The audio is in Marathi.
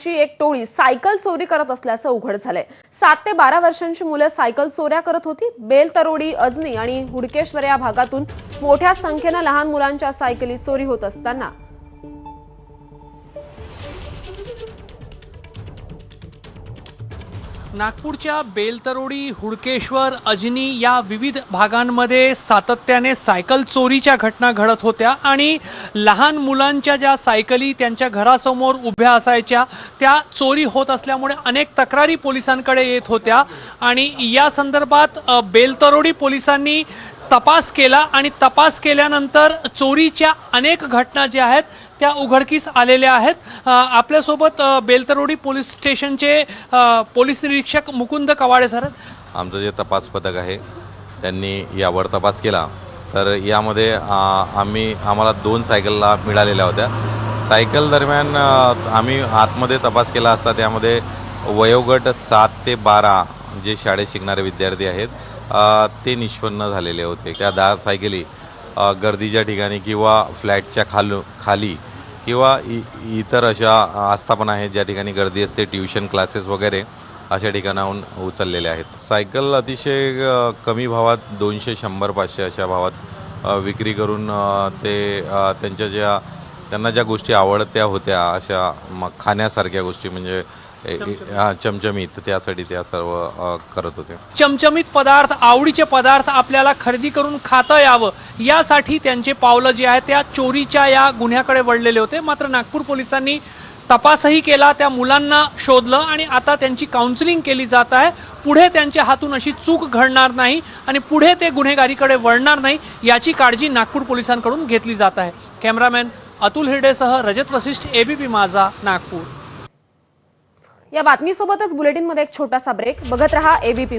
ची एक टोळी सायकल चोरी करत असल्याचं उघड झालंय. सात ते बारा वर्षांची मुलं सायकल चोऱ्या करत होती. बेलतरोडी अजनी आणि हुडकेश्वर या भागातून मोठ्या संख्येनं लहान मुलांच्या सायकली चोरी होत असताना नागपूरच्या बेलतरोडी हुडकेश्वर अजनी या विविध भागांमध्ये सातत्याने सायकल चोरीच्या घटना घडत होत्या आणि लहान मुलांच्या ज्या सायकली त्यांच्या घरासमोर उभ्या असायच्या त्या चोरी होत असल्यामुळे अनेक तक्रारी पोलिसांकडे येत होत्या. आणि या संदर्भात बेलतरोडी पोलिसांनी तपास केला आणि तपास केल्यानंतर चोरीच्या अनेक घटना ज्या आहेत त्या उघडकीस आलेल्या आहेत. आपल्यासोबत बेलतरोडी पोलीस स्टेशनचे पोलीस निरीक्षक मुकुंद कवाडे सर आमचं जे तपास पथक आहे त्यांनी यावर तपास केला. तर यामध्ये आम्ही आम्हाला दोन सायकलला मिळालेल्या होत्या. सायकल दरम्यान आम्ही आतमध्ये तपास केला असता त्यामध्ये वयोगट सात ते बारा जे शाळेत शिकणारे विद्यार्थी आहेत ते निष्पन्न झालेले होते. त्या दहा सायकली गर्दीच्या ठिकाणी किंवा फ्लॅटच्या खालू खाली किंवा इ इतर अशा आस्थापना आहेत ज्या ठिकाणी गर्दी असते ट्युशन क्लासेस वगैरे अशा ठिकाणाहून उचललेले आहेत. सायकल अतिशय कमी भावात दोनशे शंभर पाचशे अशा भावात विक्री करून ते त्यांच्या ज्या त्यांना ज्या गोष्टी आवडत्या होत्या अशा म- खाण्यासारख्या गोष्टी म्हणजे चमचमीत. त्यासाठी त्या सर्व करत होते. चमचमीत पदार्थ आवडीचे पदार्थ आपल्याला खरेदी करून खाता यावं यासाठी त्यांचे पावलं जे आहेत त्या चोरीच्या या गुन्ह्याकडे वळलेले होते. मात्र नागपूर पोलिसांनी तपासही केला त्या मुलांना शोधलं आणि आता त्यांची काउन्सिलिंग केली जात आहे. पुढे त्यांच्या हातून अशी चूक घडणार नाही आणि पुढे ते गुन्हेगारीकडे वळणार नाही याची काळजी नागपूर पोलिसांकडून घेतली जात आहे. कॅमेरामॅन अतुल हिरडेसह रजत वसिष्ठ एबीपी माझा नागपूर. या बातमीसोबतच बुलेटिनमध्ये एक छोटासा ब्रेक बघत रहा एबीपी